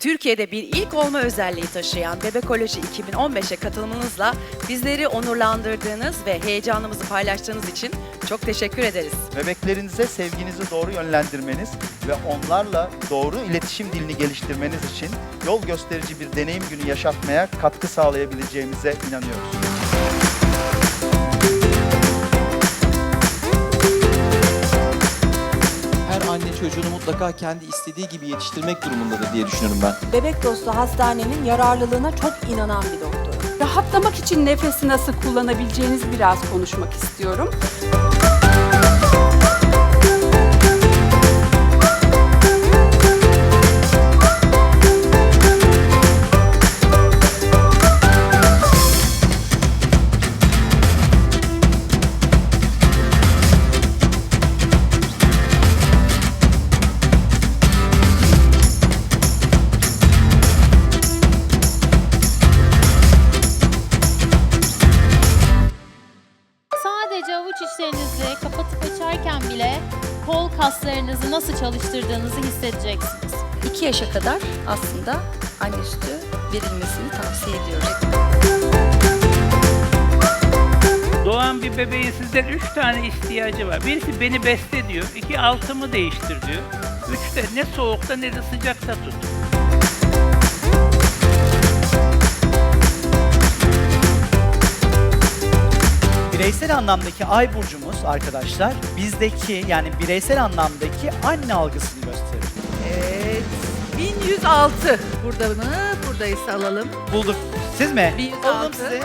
Türkiye'de bir ilk olma özelliği taşıyan Bebekoloji 2015'e katılımınızla bizleri onurlandırdığınız ve heyecanımızı paylaştığınız için çok teşekkür ederiz. Bebeklerinize sevginizi doğru yönlendirmeniz ve onlarla doğru iletişim dilini geliştirmeniz için yol gösterici bir deneyim günü yaşatmaya katkı sağlayabileceğimize inanıyoruz. Anne çocuğunu mutlaka kendi istediği gibi yetiştirmek durumundadır diye düşünüyorum ben. Bebek Dostu Hastane'nin yararlılığına çok inanan bir doktorum. Rahatlamak için nefesi nasıl kullanabileceğiniz biraz konuşmak istiyorum. İçlerinizi kapatıp açarken bile kol kaslarınızı nasıl çalıştırdığınızı hissedeceksiniz. 2 yaşa kadar aslında anne sütü verilmesini tavsiye ediyoruz. Doğan bir bebeğin sizden üç tane ihtiyacı var. Birisi beni besle diyor. iki altımı değiştir diyor. Üç de ne soğukta ne de sıcakta tut. Bireysel anlamdaki ay burcumuz arkadaşlar bizdeki yani bireysel anlamdaki anne algısını gösterir. Evet. 1106 burada mı? Buradaysa alalım. Bulduk. Siz mi? 1106. Alalım sizi.